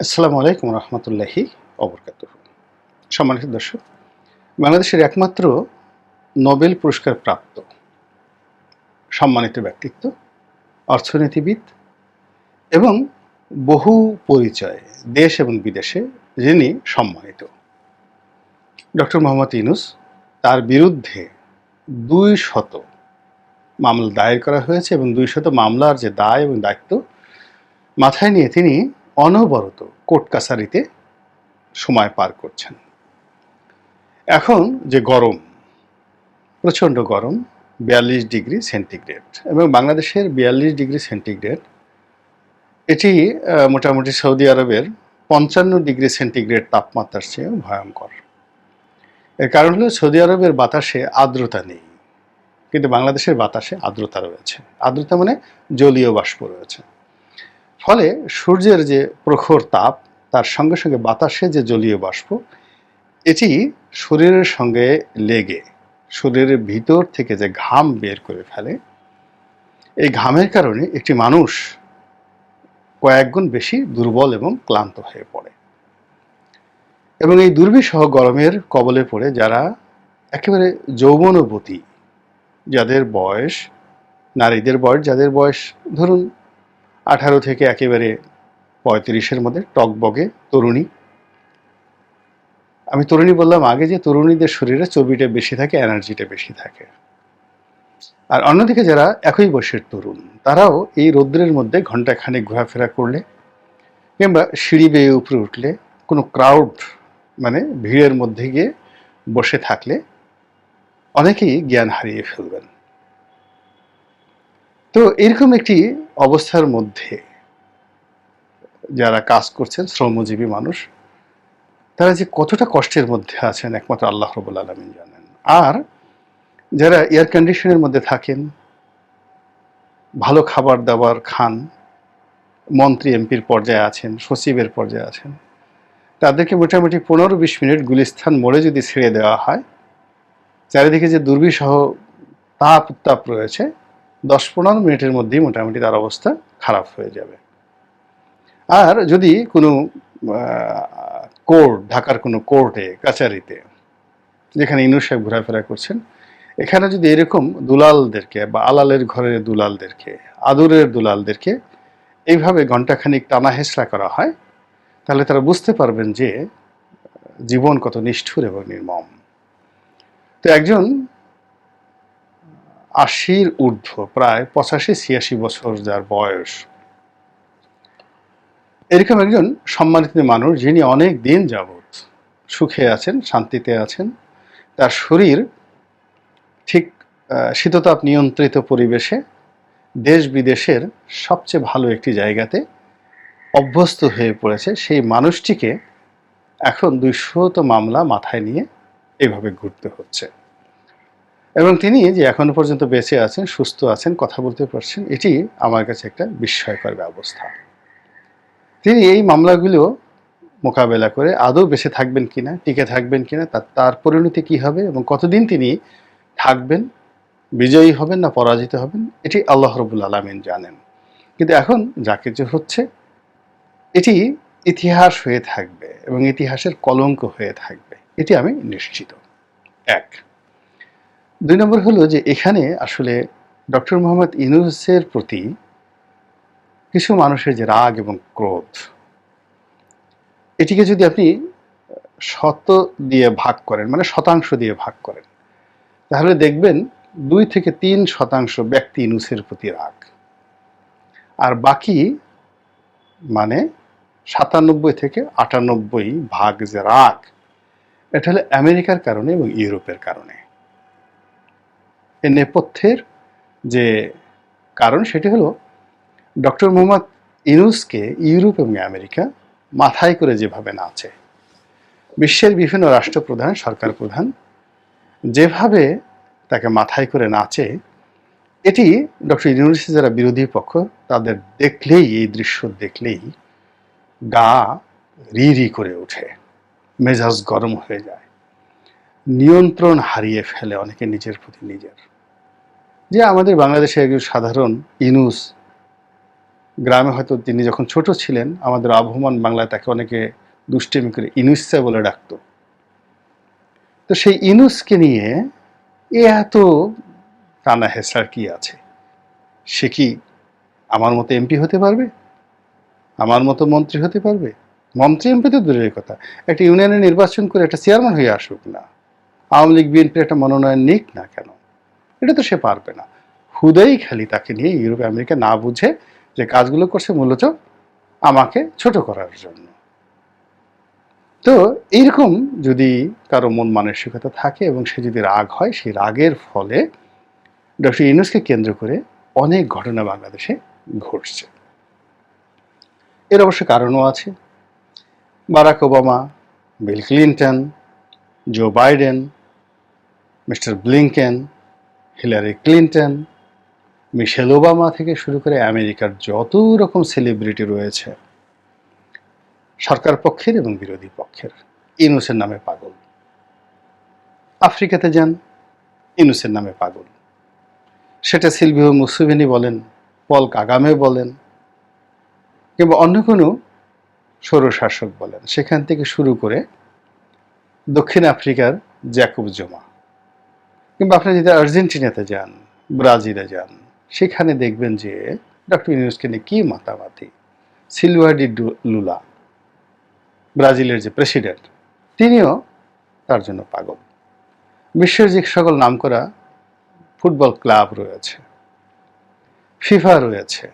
আসসালামু আলাইকুম রহমতুল্লাহি অবরকাত সম্মানিত দর্শক, বাংলাদেশের একমাত্র নোবেল পুরস্কার প্রাপ্ত সম্মানিত ব্যক্তিত্ব, অর্থনীতিবিদ এবং বহু পরিচয় দেশ এবং বিদেশে যিনি সম্মানিত। ডক্টর মোহাম্মদ ইনুস তার বিরুদ্ধে দুই শত মামলা দায়ের করা হয়েছে এবং দুই শত মামলার যে দায় এবং দায়িত্ব মাথায় নিয়ে তিনি অনবরত কোর্ট কাছারিতে সময় পার করছেন। এখন যে গরম, প্রচণ্ড গরম, বিয়াল্লিশ ডিগ্রি সেন্টিগ্রেড এবং বাংলাদেশের বিয়াল্লিশ ডিগ্রি সেন্টিগ্রেড, এটি মোটামুটি সৌদি আরবের পঞ্চান্ন ডিগ্রি সেন্টিগ্রেড তাপমাত্রার চেয়ে ভয়ঙ্কর। এর কারণ হলো সৌদি আরবের বাতাসে আর্দ্রতা নেই, কিন্তু বাংলাদেশের বাতাসে আর্দ্রতা রয়েছে। আর্দ্রতা মানে জলীয় বাষ্প রয়েছে। ফলে সূর্যের যে প্রখর তাপ, তার সঙ্গে সঙ্গে বাতাসে যে জলীয় বাষ্প, এটি শরীরের সঙ্গে লেগে, শরীরের ভিতর থেকে যে ঘাম বের করে ফেলে, এই ঘামের কারণে একটি মানুষ কয়েকগুণ বেশি দুর্বল এবং ক্লান্ত হয়ে পড়ে। এবং এই দুর্বিসহ গরমের কবলে পড়ে যারা একেবারে যৌবনবতী, যাদের বয়স, নারীদের বয়স, যাদের বয়স ধরুন আঠারো থেকে একেবারে পঁয়ত্রিশের মধ্যে টকবগে তরুণী। আমি তরুণী বললাম, আগে যে তরুণীদের শরীরে চর্বিটা বেশি থাকে, এনার্জিটা বেশি থাকে। আর অন্যদিকে যারা একই বয়সের তরুণ, তারাও এই রৌদ্রের মধ্যে ঘন্টাখানেক ঘোরাফেরা করলে কিংবা সিঁড়ি বেয়ে উপরে উঠলে, কোনো ক্রাউড মানে ভিড়ের মধ্যে গিয়ে বসে থাকলে অনেকেই জ্ঞান হারিয়ে ফেলবেন। তো এরকম একটি অবস্থার মধ্যে যারা কাজ করছেন, শ্রমজীবী মানুষ, তারা যে কতটা কষ্টের মধ্যে আছেন একমাত্র আল্লাহ রবুল আলমিন জানেন। আর যারা এয়ার কন্ডিশনের মধ্যে থাকেন, ভালো খাবার দাবার খান, মন্ত্রী, এমপির পর্যায়ে আছেন, সচিবের পর্যায়ে আছেন, তাদেরকে মোটামুটি পনেরো বিশ মিনিট গুলিস্থান মোড়ে যদি ছেড়ে দেওয়া হয়, চারিদিকে যে দুর্বিসহ তাপ উত্তাপ রয়েছে দশ পনেরো মিনিটের মধ্যেই মোটামুটি তার অবস্থা খারাপ হয়ে যাবে। আর যদি কোনো কোর্ট, ঢাকার কোনো কোর্টে, কাচারিতে, যেখানে ইনু সাহেব ঘোরাফেরা করছেন, এখানে যদি এরকম দুলালদেরকে বা আলালের ঘরের দুলালদেরকে, আদুরের দুলালদেরকে এইভাবে ঘন্টাখানিক টানা হেঁচড়া করা হয়, তাহলে তারা বুঝতে পারবেন যে জীবন কত নিষ্ঠুর এবং নির্মম। তো একজন আশির ঊর্ধ্ব, প্রায় পঁচাশি, ছিয়াশি বছর যার বয়স। এরকম একজন সম্মানিত মানুষ যিনি অনেক দিন যাবৎ সুখে আছেন, শান্তিতে আছেন, তার শরীর ঠিক শীততাপ নিয়ন্ত্রিত পরিবেশে দেশ বিদেশের সবচেয়ে ভালো একটি জায়গাতে অভ্যস্ত হয়ে পড়েছে। সেই মানুষটিকে এখন দুইশত মামলা মাথায় নিয়ে এভাবে ঘুরতে হচ্ছে। এবং তিনি যে এখনও পর্যন্ত বেঁচে আছেন, সুস্থ আছেন, কথা বলতে পারছেন, এটি আমার কাছে একটা বিস্ময়কর ব্যবস্থা। তিনি এই মামলাগুলো মোকাবেলা করে আদৌ বেঁচে থাকবেন কিনা, টিকে থাকবেন কিনা তার তার পরিণতি কি হবে এবং কতদিন তিনি থাকবেন, বিজয়ী হবেন না পরাজিত হবেন, এটি আল্লাহ রবুল আলমিন জানেন। কিন্তু এখন যা কিছু হচ্ছে, এটি ইতিহাস হয়ে থাকবে এবং ইতিহাসের কলঙ্ক হয়ে থাকবে, এটি আমি নিশ্চিত। এক দুই নম্বর হলো যে এখানে আসলে ডক্টর মোহাম্মদ ইউনুসের প্রতি কিছু মানুষের যে রাগ এবং ক্রোধ, এটিকে যদি আপনি শত দিয়ে ভাগ করেন মানে শতাংশ দিয়ে ভাগ করেন, তাহলে দেখবেন দুই থেকে তিন শতাংশ ব্যক্তি ইনুসের প্রতি রাগ। আর বাকি মানে সাতানব্বই থেকে আটানব্বই ভাগ যে রাগ, এটা হলো আমেরিকার কারণে এবং ইউরোপের কারণে। এর নেপথ্যের যে কারণ সেটি হলো ডক্টর মোহাম্মদ ইনুসকে ইউরোপ এবং আমেরিকা মাথায় করে যেভাবে নাচে, বিশ্বের বিভিন্ন রাষ্ট্রপ্রধান, সরকার প্রধান যেভাবে তাকে মাথায় করে নাচে, এটি ডক্টর ইউনুসের যারা বিরোধী পক্ষ তাদের দেখলেই, এই দৃশ্য দেখলেই গা রি রি করে ওঠে, মেজাজ গরম হয়ে যায়, নিয়ন্ত্রণ হারিয়ে ফেলে অনেকে নিজের প্রতি নিজের। যে আমাদের বাংলাদেশে একজন সাধারণ ইনুস গ্রামে হয়তো তিনি যখন ছোট ছিলেন, আমাদের আবহমান বাংলায় তাকে অনেকে দুষ্টিমি করে ইনুসা বলে ডাকতো। তো সেই ইনুসকে নিয়ে এ এত টানা হেসার কি আছে? সে কি আমার মতো এমপি হতে পারবে? আমার মতো মন্ত্রী হতে পারবে? মন্ত্রী, এমপি তো দূরের কথা। একটা ইউনিয়নে নির্বাচন করে একটা চেয়ারম্যান হয়ে আসুক না। আওয়ামী লীগ, বিএনপির একটা মনোনয়ন নিক না কেন? এটা তো সে পারবে না। হুদাই খালি তাকে নিয়ে ইউরোপ আমেরিকা না বুঝে যে কাজগুলো করছে মূলত আমাকে ছোট করার জন্য। তো এইরকম যদি কারও মন মানসিকতা থাকে এবং সে যদি রাগ হয়, সেই রাগের ফলে ডক্টর ইউনুসকে কেন্দ্র করে অনেক ঘটনা বাংলাদেশে ঘটছে। এর অবশ্য কারণও আছে। Barack Obama, Bill Clinton, Joe Biden, mister Blinken Hillary Clinton, Michelle Obama থেকে শুরু করে আমেরিকার যত রকম সেলিব্রিটি রয়েছে, সরকার পক্ষের এবং বিরোধী পক্ষের, ইনুসের নামে পাগল। আফ্রিকাতে যান, ইনুসের নামে পাগল। সেটা সিলভিও মুসুভিনি বলেন, পল কাগামে বলেন, কিংবা অন্য কোনো স্বৈরশাসক বলেন। সেখান থেকে শুরু করে দক্ষিণ আফ্রিকার জ্যাকুব জমা। কিংবা আপনি যদি আর্জেন্টিনাতে যান, ব্রাজিলে যান, সেখানে দেখবেন যে ডক্টর ইউনুসকে নিয়ে কী মাতামাতি সিলভাডি লুলা, ব্রাজিলের যে প্রেসিডেন্ট, তিনিও তার জন্য পাগল। বিশ্বের যে সকল নামকরা ফুটবল ক্লাব রয়েছে, ফিফা রয়েছে,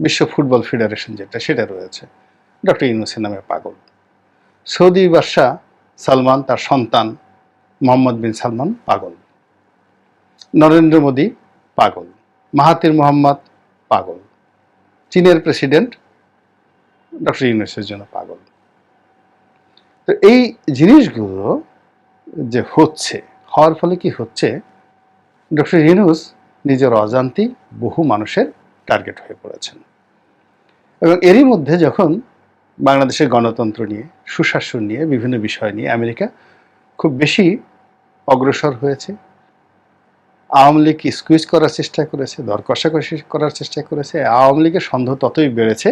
বিশ্ব ফুটবল ফেডারেশন যেটা সেটা রয়েছে, ডক্টর ইউনুসের নামে পাগল। সৌদি বাদশাহ সালমান, তার সন্তান মোহাম্মদ বিন সালমান পাগল। নরেন্দ্র মোদী পাগল মাহাতির মোহাম্মদ পাগল, চীনের প্রেসিডেন্ট ডক্টর ইউনুসের জন্য পাগল। তো এই জিনিসগুলো যে হচ্ছে, হওয়ার ফলে কি হচ্ছে, ডক্টর ইউনুস নিজের অজান্তি বহু মানুষের টার্গেট হয়ে পড়েছেন। এবং এরই মধ্যে যখন বাংলাদেশের গণতন্ত্র নিয়ে, সুশাসন নিয়ে, বিভিন্ন বিষয় নিয়ে আমেরিকা খুব বেশি অগ্রসর হয়েছে আওয়ামী লীগ স্কুইজ করার চেষ্টা করেছে, দর কষাকষি করার চেষ্টা করেছে, আওয়ামী লীগের সন্দেহ ততই বেড়েছে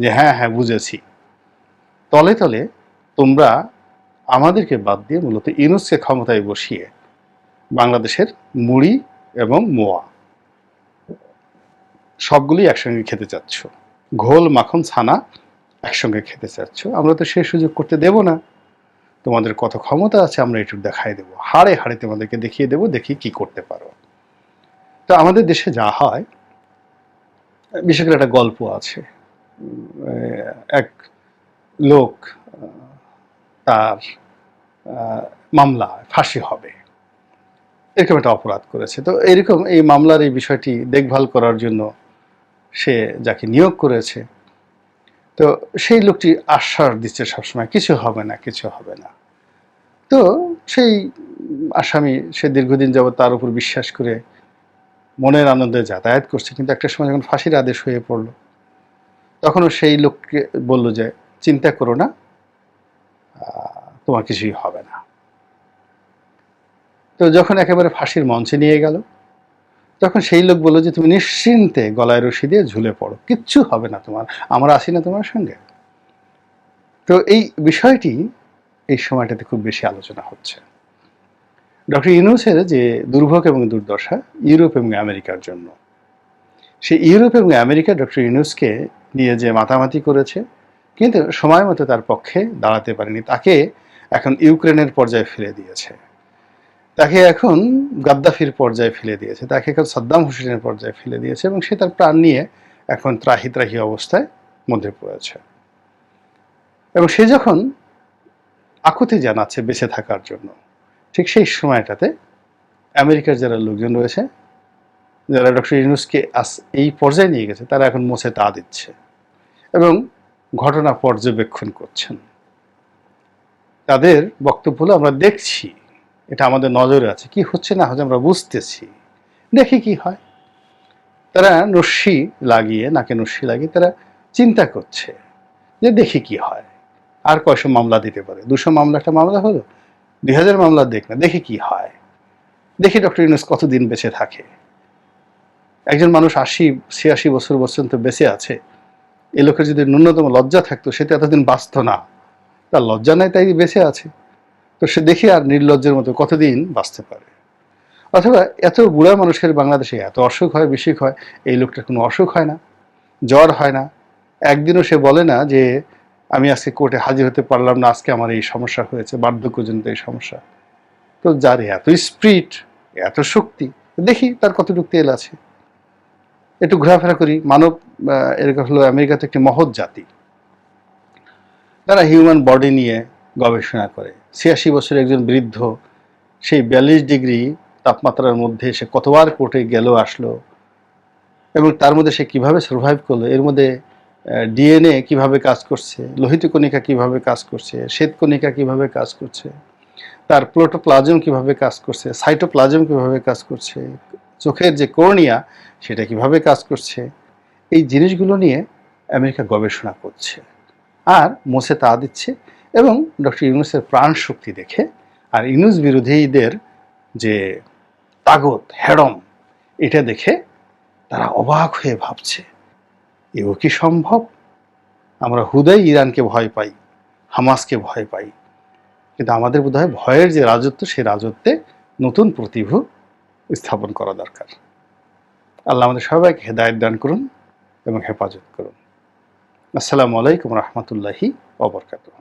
যে হ্যাঁ হ্যাঁ বুঝেছি। তলে তলে তোমরা আমাদেরকে বাদ দিয়ে মূলত ইউনুসকে ক্ষমতায় বসিয়ে বাংলাদেশের মুড়ি এবং মোয়া সবগুলি একসঙ্গে খেতে চাচ্ছ। ঘোল, মাখন, ছানা একসঙ্গে খেতে চাচ্ছ। আমরা তো সে সুযোগ করতে দেব না। তোমাদের কত ক্ষমতা আছে আমরা একটু দেখাই দেবো। হাড়ে হাড়ে তোমাদেরকে দেখিয়ে দেবো, দেখি কি করতে পারো। তো আমাদের দেশে যা হয়, বিশেষ করে একটা গল্প আছে এক লোক তার মামলা ফাঁসি হবে। এরকম একটা অপরাধ করেছে। তো এরকম এই মামলার এই বিষয়টি দেখভাল করার জন্য সে যাকে নিয়োগ করেছে, তো সেই লোকটি আশ্বাস দিচ্ছে সবসময়, কিছু হবে না, কিছু হবে না। তো সেই আসামি সে দীর্ঘদিন যাবত তার উপর বিশ্বাস করে মনের আনন্দে যাতায়াত করছে, কিন্তু একটা সময় যখন ফাঁসির আদেশ হয়ে পড়ল, তখনও সেই লোককে বলল যে, চিন্তা করো না তোমার কিছুই হবে না। তো যখন একেবারে ফাঁসির মঞ্চে নিয়ে গেল, তখন সেই লোক বলল যে, তুমি নিশ্চিন্তে গলায় রশি দিয়ে ঝুলে পড়ো, কিচ্ছু হবে না তোমার, আমরা আসি না তোমার সঙ্গে। তো এই বিষয়টি এই সময়টাতে খুব বেশি আলোচনা হচ্ছে। ডক্টর ইউনুসের যে দুর্ভোগ এবং দুর্দশা ইউরোপ এবং আমেরিকার জন্য। সে ইউরোপ এবং আমেরিকা ডক্টর ইউনুসকে নিয়ে যে মাতামাতি করেছে, কিন্তু সময় মতো তার পক্ষে দাঁড়াতে পারেনি। তাকে এখন ইউক্রেনের পর্যায়ে ফেলে দিয়েছে। তাকে এখন গাদ্দাফির পর্যায়ে ফেলে দিয়েছে। তাকে এখন সাদ্দাম হোসেনের পর্যায়ে ফেলে দিয়েছে এবং সে তার প্রাণ নিয়ে এখন ত্রাহি ত্রাহি অবস্থায় মধ্যে পড়েছে। এবং সে যখন আকুতি জানাচ্ছে বেঁচে থাকার জন্য ঠিক সেই সময়টাতে আমেরিকার যারা লোকজন রয়েছে, যারা ডক্টর ইউনুসকে আস, এই পর্যায়ে নিয়ে গেছে, তারা এখন মোছে তা দিচ্ছে এবং ঘটনা পর্যবেক্ষণ করছেন। তাদের বক্তব্য হলো আমরা দেখছি, এটা আমাদের নজরে আছে, কি হচ্ছে না হচ্ছে আমরা বুঝতেছি। দেখি কি হয়। তারা নস্যি লাগিয়ে, নাকে নস্যি লাগিয়ে তারা চিন্তা করছে যে দেখি কি হয়। আর কয়শো মামলা দিতে পারে? দুশো মামলা একটা মামলা হলো? দুই হাজার মামলা দেখ না, দেখি কি হয়? দেখি ডক্টর ইউনুস কতদিন বেঁচে থাকে? একজন মানুষ আশি, ছিয়াশি বছর পর্যন্ত বেঁচে আছে। এ লোকের যদি ন্যূনতম লজ্জা থাকতো, সে তো এতদিন বাঁচত না। তার লজ্জা নাই, তাই বেঁচে আছে। তো সে দেখি আর নির্লজ্জের মতো কতদিন বাঁচতে পারে। অথবা এত বুড়া মানুষের বাংলাদেশে এত অসুখ হয়, বিসুখ হয়, এই লোকটার কোনো অসুখ হয় না, জ্বর হয় না। একদিনও সে বলে না যে আমি আজকে কোর্টে হাজির হতে পারলাম না, আজকে আমার এই সমস্যা হয়েছে, বার্ধক্যজনিত এই সমস্যা। তো যার এত স্প্রিট এত শক্তি, দেখি তার কতটুকু তেল আছে। একটু ঘোরাফেরা করি, মানব এরকম হলো আমেরিকাতে একটি মহৎ জাতি। তারা হিউম্যান বডি নিয়ে গবেষণা করে। ছিয়াশি বছরের একজন বৃদ্ধ, সেই বিয়াল্লিশ ডিগ্রি তাপমাত্রার মধ্যে সে কতবার কোর্টে গেল, আসলো, এবং তার মধ্যে সে কীভাবে সার্ভাইভ করল, এর মধ্যে ডিএনএ কীভাবে কাজ করছে, লোহিত কণিকা কীভাবে কাজ করছে, শ্বেত কণিকা কীভাবে কাজ করছে, তার প্লোটোপ্লাজম কীভাবে কাজ করছে, সাইটোপ্লাজম কীভাবে কাজ করছে, চোখের যে কর্নিয়া সেটা কীভাবে কাজ করছে, এই জিনিসগুলো নিয়ে আমেরিকা গবেষণা করছে। আর মোসে তা দিচ্ছে এবং ডক্টর ইউনুসের প্রাণ শক্তি দেখে, আর ইউনুস বিরোধীদের যে তাগত, হেডম, এটা দেখে তারা অবাক হয়ে ভাবছে। এও কি সম্ভব? আমরা হুদাই ইরানকে ভয় পাই, হামাসকে ভয় পাই। কিন্তু আমাদের বোধহয় ভয়ের যে রাজত্ব সেই রাজত্বে নতুন প্রতিভু স্থাপন করা দরকার। আল্লাহ আমাদের সবাইকে হেদায়ত দান করুন এবং হেফাজত করুন। আসসালামু আলাইকুম রহমতুল্লাহি অবরকাতুহ